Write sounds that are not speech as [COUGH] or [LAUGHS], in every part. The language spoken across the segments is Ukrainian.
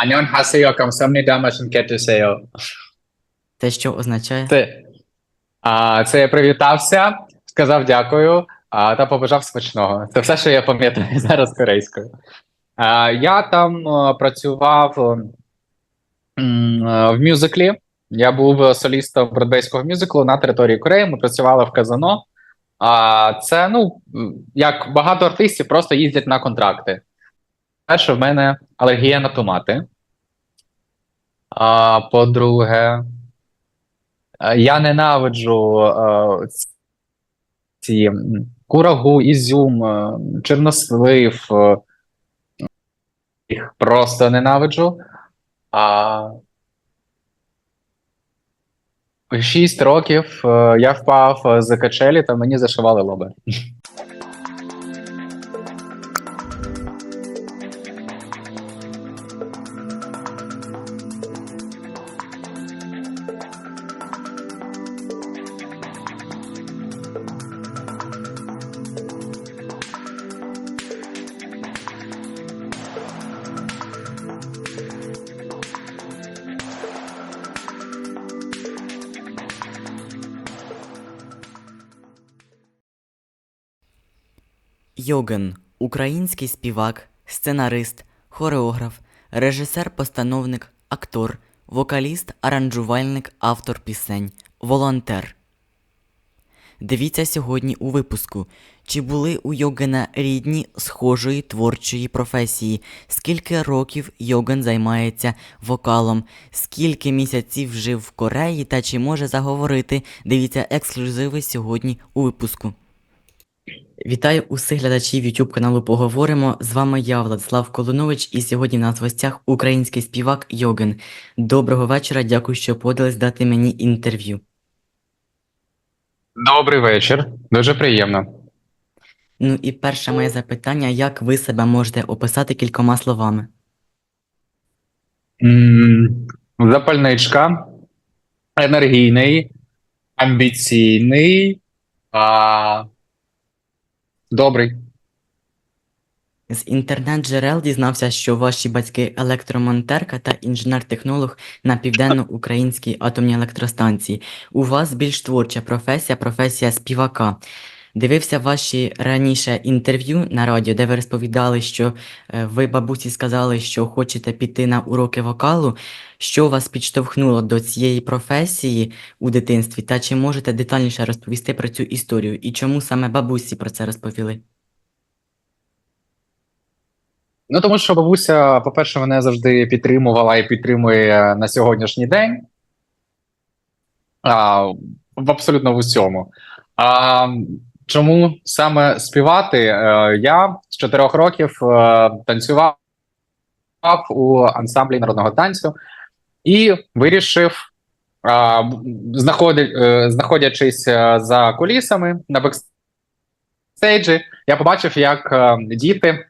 안녕 하세요. 감사합니다. 맛있게 드세요. Те, що означає Ти. А, це я привітався, сказав дякую а, та побажав смачного. Це все, що я пам'ятаю [LAUGHS] зараз корейською. А, я там а, працював а, в мюзиклі. Я був солістом бродвейського мюзиклу на території Кореї. Ми працювали в казано. А це ну як багато артистів просто їздять на контракти. Перше в мене алергія на томати. А, по-друге, е, я ненавиджу е, ці курагу, ізюм, е, чорнослив. Їх просто ненавиджу. А 6 років я впав з качелі та мені зашивали лоби. Йоген український співак, сценарист, хореограф, режисер-постановник, актор, вокаліст, аранжувальник, автор пісень, волонтер. Дивіться сьогодні у випуску. Чи були у Йогена рідні схожої творчої професії? Скільки років Йоген займається вокалом? Скільки місяців жив в Кореї та чи може заговорити? Дивіться ексклюзиви сьогодні у випуску. Вітаю усіх глядачів YouTube каналу Поговоримо. З вами я, Владислав Колунович, і сьогодні на нас в гостях український співак Йоген. Доброго вечора, дякую, що подались дати мені інтерв'ю. Добрий вечір. Дуже приємно. Ну і перше моє запитання: як ви себе можете описати кількома словами? Запальничка, енергійний, амбіційний, а, добрий. З інтернет-джерел дізнався, що ваші батьки електромонтерка та інженер-технолог на південно-українській атомній електростанції. У вас більш творча професія, професія співака. Дивився ваші раніше інтерв'ю на радіо, де ви розповідали, що е, ви бабусі сказали, що хочете піти на уроки вокалу. Що вас підштовхнуло до цієї професії у дитинстві? Та чи можете детальніше розповісти про цю історію? І чому саме бабусі про це розповіли? Ну, тому що бабуся, по-перше, мене завжди підтримувала і підтримує на сьогоднішній день. А, в абсолютно в усьому. А, чому саме співати? Е, Я з чотирьох років е, танцював у ансамблі народного танцю і вирішив, е, знаходячись за кулісами на бекстейджі, я побачив, як діти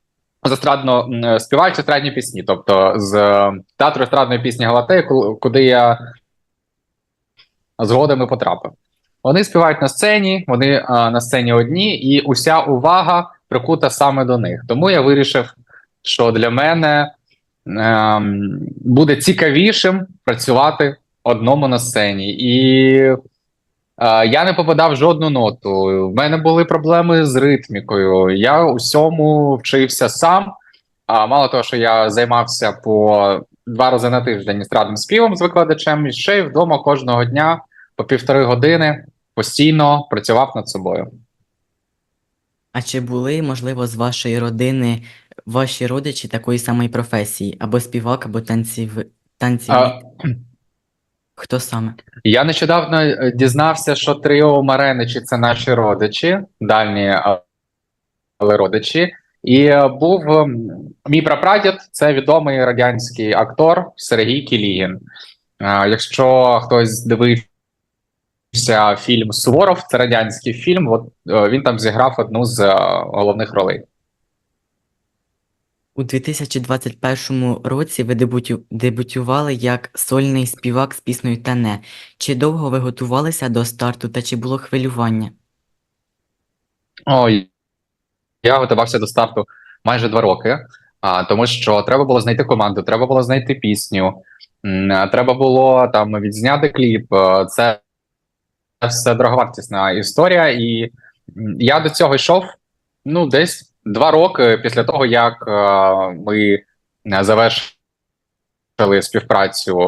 з естрадно співають естрадні пісні, тобто з театру естрадної пісні Галатеї, куди я згодом і потрапив. Вони співають на сцені, вони е, на сцені одні, і уся увага прикута саме до них. Тому я вирішив, що для мене ем, буде цікавішим працювати одному на сцені. І е, я не попадав в жодну ноту. В мене були проблеми з ритмікою. Я усьому вчився сам. А мало того, що я займався по два рази на тиждень естрадним співом з викладачем, і ще й вдома кожного дня по півтори години постійно працював над собою. А чи були, можливо, з вашої родини ваші родичі такої самої професії? Або співак, або танців... танцівник? А, [CLEARS THROAT] Хто саме? Я нещодавно е, дізнався, що Тріо Мареничі це наші родичі, дальні але родичі. І е, був ем, мій прапрадід, це відомий радянський актор Сергій Кілігін. Якщо хтось дивився фільм Суворов, це радянський фільм. От е, він там зіграв одну з е, головних ролей. У 2021 році ви дебютю... дебютювали як сольний співак з піснею Тане. Чи довго ви готувалися до старту та чи було хвилювання? Ой, я готувався до старту майже два роки. А, тому що треба було знайти команду, треба було знайти пісню, треба було там відзняти кліп. Е, Це все дороговартісна історія, і я до цього йшов ну десь два роки після того, як е, ми е, завершили співпрацю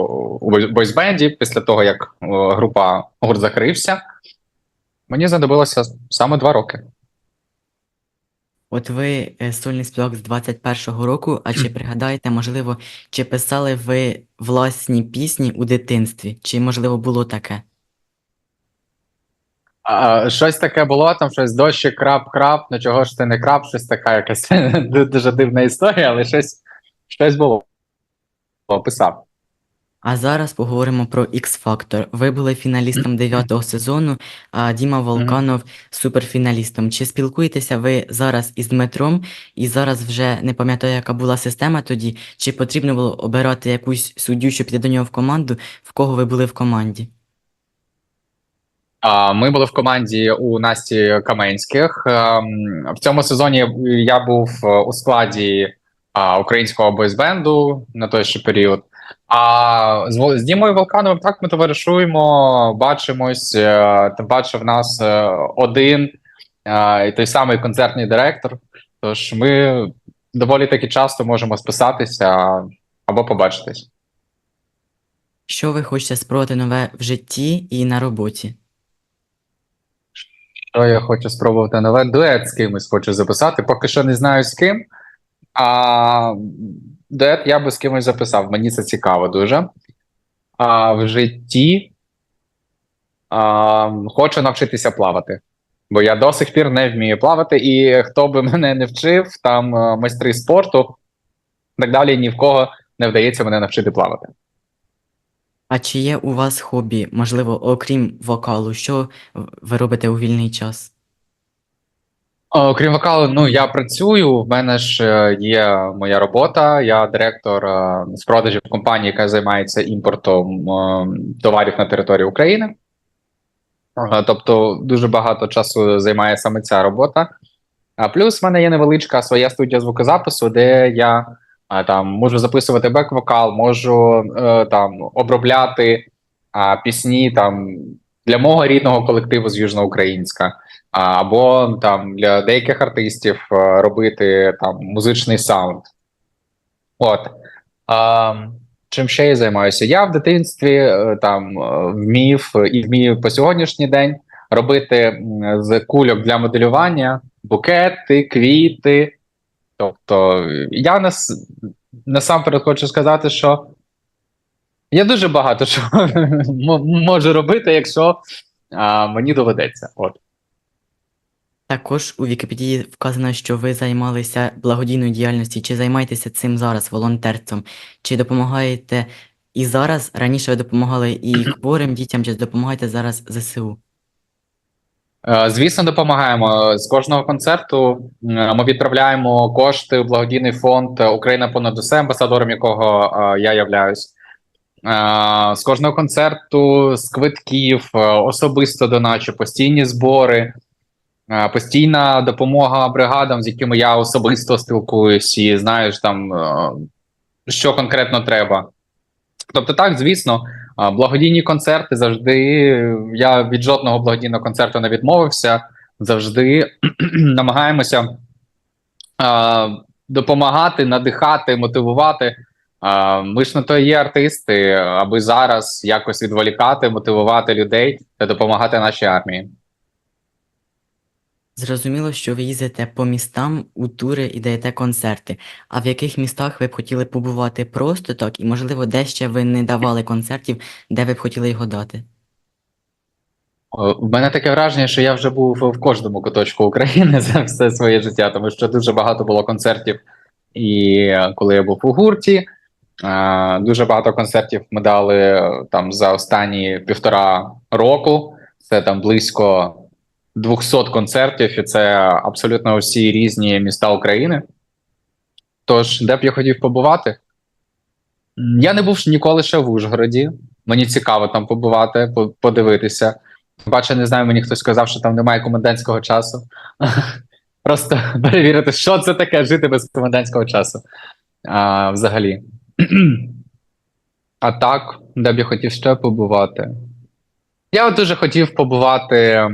у бойсбенді, після того як е, група гурт закрився. Мені знадобилося саме два роки. От ви сольний співак з 21-го року, а чи пригадаєте, можливо, чи писали ви власні пісні у дитинстві? Чи можливо було таке? А, щось таке було, там щось дощі, крап-крап, ну чого ж ти не крап, щось така якась [LAUGHS] дуже дивна історія, але щось, щось було. Писав. А зараз поговоримо про X-Factor. Ви були фіналістом 9-го сезону, а Діма Волканов суперфіналістом. Чи спілкуєтеся ви зараз із Дмитром і зараз вже не пам'ятаю, яка була система тоді, чи потрібно було обирати якусь суддю, щоб піти до нього в команду, в кого ви були в команді? Ми були в команді у Насті Каменських. Ем, В цьому сезоні я був е, у складі українського бойсбенду на той ще період. А з, Дімою Волкановим так ми товаришуємо, бачимось. е, Тим паче в нас е, один і той самий концертний директор. Тож ми доволі таки часто можемо списатися або побачитись. Що ви хочете спробувати нове в житті і на роботі? Що я хочу спробувати нове дует з кимось хочу записати. Поки що не знаю з ким. А дует я би з кимось записав. Мені це цікаво дуже. А в житті а, хочу навчитися плавати. Бо я до сих пір не вмію плавати, і хто би мене не вчив, там е, майстри спорту, так далі ні в кого не вдається мене навчити плавати. А чи є у вас хобі, можливо, окрім вокалу, що ви робите у вільний час? Окрім вокалу, ну я працюю. В мене ж е, є моя робота. Я директор е, з продажів компанії, яка займається імпортом е, товарів на територію України. Тобто дуже багато часу займає саме ця робота. А плюс в мене є невеличка своя студія звукозапису, де я е, там можу записувати бек-вокал, можу е, там обробляти а, пісні там для мого рідного колективу з Южноукраїнська. А, або там для деяких артистів е, робити там музичний саунд. От. А, чим ще я займаюся? Я в дитинстві е, там е, вмів і вмію по сьогоднішній день робити з кульок для моделювання букети, квіти. Тобто, я нас, насамперед хочу сказати, що я дуже багато що [LAUGHS] можу робити, якщо а, мені доведеться. От. Також у Вікіпедії вказано, що ви займалися благодійною діяльністю. Чи займаєтеся цим зараз волонтерством? Чи допомагаєте і зараз? Раніше ви допомагали і [CLEARS THROAT] хворим дітям, чи допомагаєте зараз ЗСУ? Е, Звісно, допомагаємо з кожного концерту. Ми відправляємо кошти у благодійний фонд Україна понад усе, амбасадором якого е, я являюсь. Е, З кожного концерту, з квитків, особисто доначу, постійні збори, постійна допомога бригадам, з якими я особисто спілкуюсь, і знаєш там, що конкретно треба. Тобто, так, звісно, Благодійні концерти завжди. Я від жодного благодійного концерту не відмовився. Завжди [CLEARS THROAT] намагаємося а, допомагати, надихати, мотивувати. А, ми ж на то є артисти, аби зараз якось відволікати, мотивувати людей та допомагати нашій армії. Зрозуміло, що ви їздите по містам у тури і даєте концерти. А в яких містах ви б хотіли побувати просто так, і, можливо, де ще ви не давали концертів, де ви б хотіли його дати? В мене таке враження, що я вже був в кожному куточку України [LAUGHS] за все своє життя, тому що дуже багато було концертів. І коли я був у гурті, дуже багато концертів ми дали е, там за останні півтора року. Це там близько 200 концертів, і це абсолютно усі різні міста України. Тож, де б я хотів побувати? Я не був ніколи ще в Ужгороді. Мені цікаво там побувати, по- подивитися. Бачу, не знаю, мені хтось сказав, що там немає комендантського часу. [LAUGHS] просто перевірити, що це таке жити без комендантського часу. А, взагалі. [CLEARS THROAT] А так, де б я хотів ще побувати. Я от дуже хотів побувати,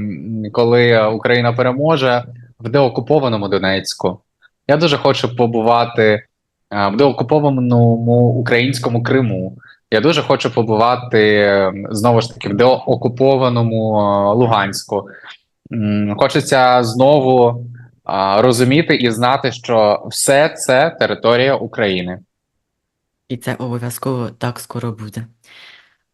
коли Україна переможе в деокупованому Донецьку. Я дуже хочу побувати е, в деокупованому українському Криму. Я дуже хочу побувати е, знову ж таки в деокупованому е, Луганську. Хочеться знову розуміти і знати, що все це територія України. І це обов'язково так скоро буде.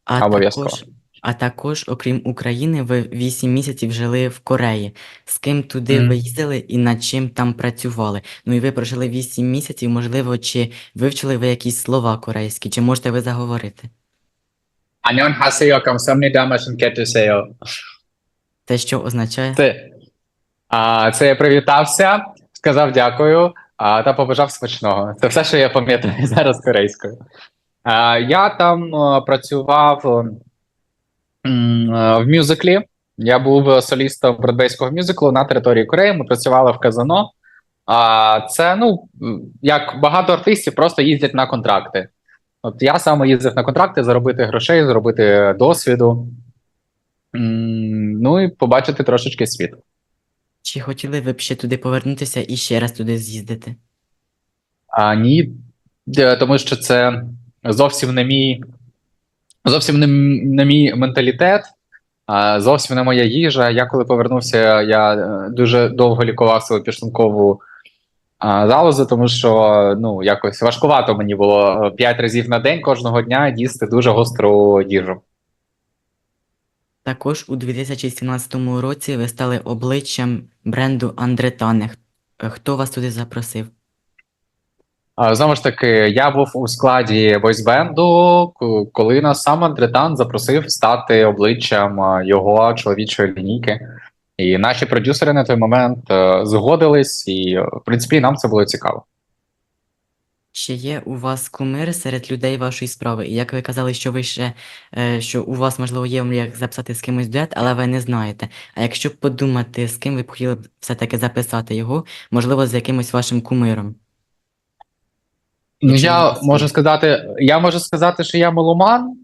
А Обов'язково. також, а також, окрім України, ви 8 місяців жили в Кореї. З ким туди Мгм. ви їздили і над чим там працювали? Ну і ви прожили 8 місяців, можливо, чи вивчили ви якісь слова корейські, чи можете ви заговорити? Аньонхасео камсамнідама шинкетусео. Те, що означає? Це, а, це я привітався, сказав дякую а, та побажав смачного. Це все, що я пам'ятаю [LAUGHS] зараз корейською. А, я там а, працював в мюзиклі. Я був солістом бродвейського мюзиклу на території Кореї. Ми працювали в казано. А це ну як багато артистів просто їздять на контракти. От я саме їздив на контракти заробити грошей, заробити досвіду. Ну і побачити трошечки світ. Чи хотіли ви б ще туди повернутися і ще раз туди з'їздити? А ні, е, тому що це зовсім не мій, зовсім не, не мій менталітет, зовсім не моя їжа. Я коли повернувся, я е, дуже довго лікував свою підшлункову а, залозу, тому що ну якось важкувато мені було 5 разів на день кожного дня їсти дуже гостру їжу. Також у 2017 році ви стали обличчям бренду Андретане. Хто вас туди запросив? Знову ж таки, я був у складі войсбенду, к- коли нас сам Андретан запросив стати обличчям його чоловічої лінійки. І наші продюсери на той момент е, згодились, і е, в принципі нам це було цікаво. Чи є у вас кумири серед людей вашої справи? І як ви казали, що ви ще е, що у вас можливо є мрія записати з кимось дует, але ви не знаєте. А якщо подумати, з ким ви б хотіли все-таки записати його, можливо, з якимось вашим кумиром? Ну, я можу сказати, я можу сказати, що я меломан е,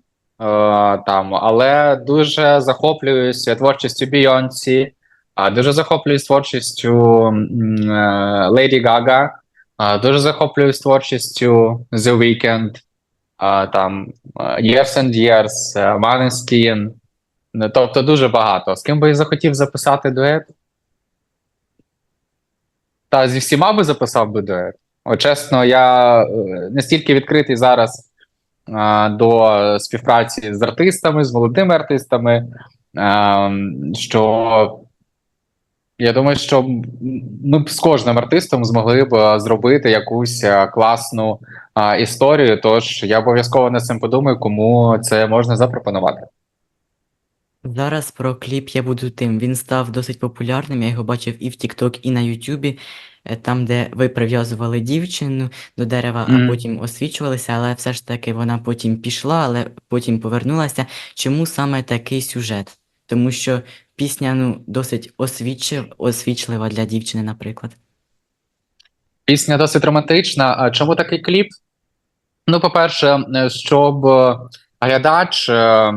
там, але дуже захоплююся творчістю Бійонсі, а дуже захоплююсь творчістю е, Леді Гага, а, дуже захоплююсь творчістю The Weeknd, а, там е, Years and Years, е, Ну, Тобто дуже багато. З ким би я захотів записати дует? Та зі всіма би записав би дует. От, чесно, я е, настільки відкритий зараз а, до співпраці з артистами, з молодими артистами, а, що я думаю, що ми б з кожним артистом змогли б зробити якусь класну а, історію. Тож я обов'язково над цим подумаю, кому це можна запропонувати. Зараз про кліп я буду тим. Він став досить популярним. Я його бачив і в TikTok, і на Ютубі, е, там, де ви прив'язували дівчину до дерева, а потім освічувалися, але все ж таки вона потім пішла, але потім повернулася. Чому саме такий сюжет? Тому що пісня ну, досить освічив, освічлива для дівчини, наприклад. Пісня досить романтична. А чому такий кліп? Ну, по-перше, е, щоб е, глядач е,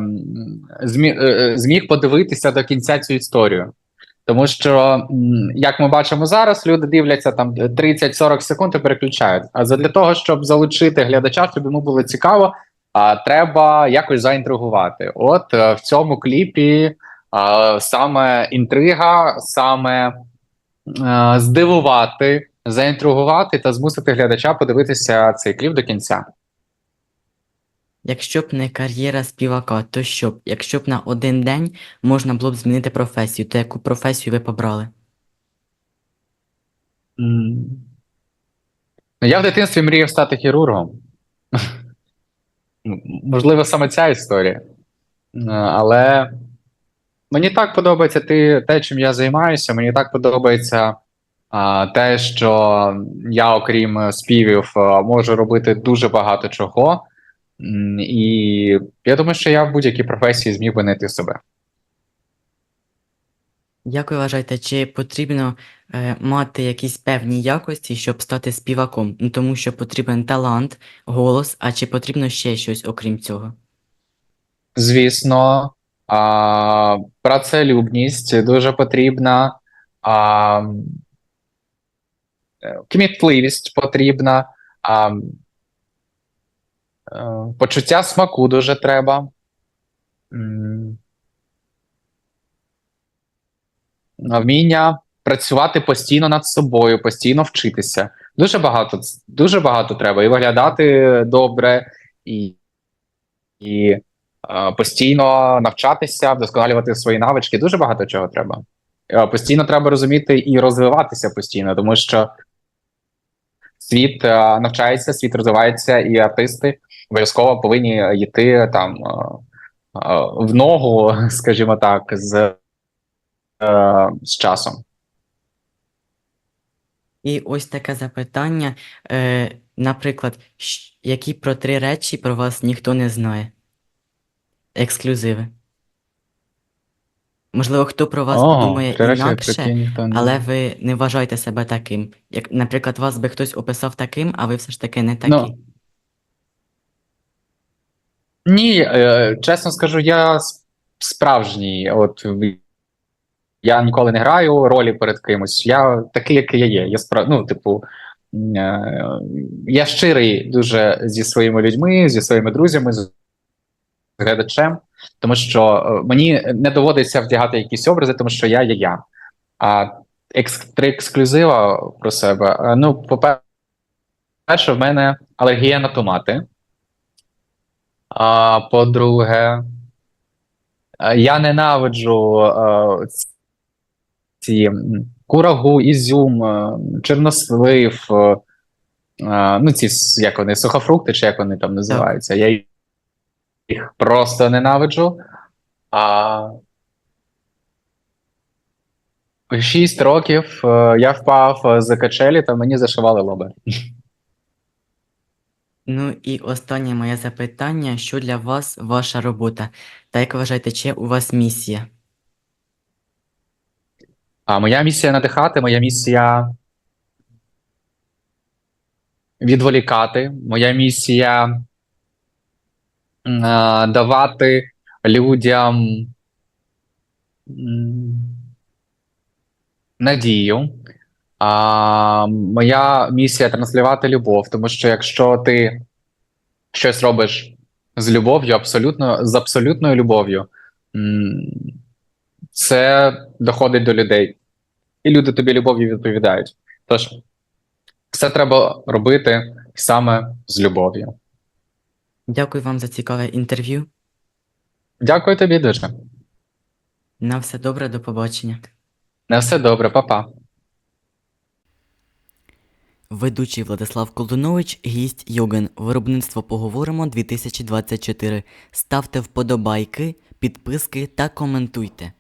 змі- е, е, зміг подивитися до кінця цю історію. Тому що, як ми бачимо зараз, люди дивляться там 30-40 секунд і переключають. А задля того, щоб залучити глядача, щоб йому було цікаво, а, треба якось заінтригувати. От е, в цьому кліпі а, саме інтрига, саме е, здивувати, заінтригувати та змусити глядача подивитися цей кліп до кінця. Якщо б не кар'єра співака, то що б? Якщо б на один день можна було б змінити професію, то яку професію ви побрали? Ну, я в дитинстві мріяв стати хірургом. М, Можливо, саме ця історія. Але мені так подобається ти, те, чим я займаюся. Мені так подобається а, те, що я, окрім співів, можу робити дуже багато чого. І я думаю, що я в будь-якій професії зміг би знайти себе. Як ви вважаєте, чи потрібно е, мати якісь певні якості, щоб стати співаком? Ну, тому що потрібен талант, голос, а чи потрібно ще щось окрім цього? Звісно, а, працелюбність дуже потрібна, а, е, кмітливість потрібна, а, почуття смаку дуже треба. Вміння працювати постійно над собою, постійно вчитися. Дуже багато, дуже багато треба. І виглядати добре, і, і е, постійно навчатися, вдосконалювати свої навички. Дуже багато чого треба. Е, Постійно треба розуміти і розвиватися постійно, тому що світ е, навчається, світ розвивається, і артисти обов'язково повинні йти там е, е, в ногу, [LAUGHS] скажімо так, з, е, з часом. І ось таке запитання. Е, наприклад, які про три речі про вас ніхто не знає? Ексклюзиви. Можливо, хто про вас подумає три речі, інакше, але ви не вважаєте себе таким. Як, наприклад, вас би хтось описав таким, а ви все ж таки не такі. Ну, Ні, е, чесно скажу, я справжній. От я ніколи не граю ролі перед кимось. Я такий, який я є. Я справ... ну, типу, е, я щирий дуже зі своїми людьми, зі своїми друзями, з глядачем, тому що е, мені не доводиться вдягати якісь образи, тому що я є я. А три ексклюзива про себе. Ну, по-перше, в мене алергія на томати. А по-друге, е, я ненавиджу е, ці курагу, ізюм, е, чорнослив, ну ці як вони, сухофрукти, чи як вони там називаються. Я їх просто ненавиджу. А 6 років я впав з качелі, та мені зашивали лоби. Ну і останнє моє запитання: що для вас ваша робота? Та як вважаєте, чи у вас місія? А моя місія надихати, моя місія відволікати, моя місія м, е, давати людям надію. А моя місія транслювати любов, тому що якщо ти щось робиш з любов'ю, абсолютно з абсолютною любов'ю, це доходить до людей, і люди тобі любов'ю відповідають. Тож все треба робити саме з любов'ю. Дякую вам за цікаве інтерв'ю. Дякую тобі дуже. На все добре, до побачення. На все добре, па-па. Ведучий Владислав Колдунович, гість Йоген. Виробництво поговоримо 2024. Ставте вподобайки, підписки та коментуйте.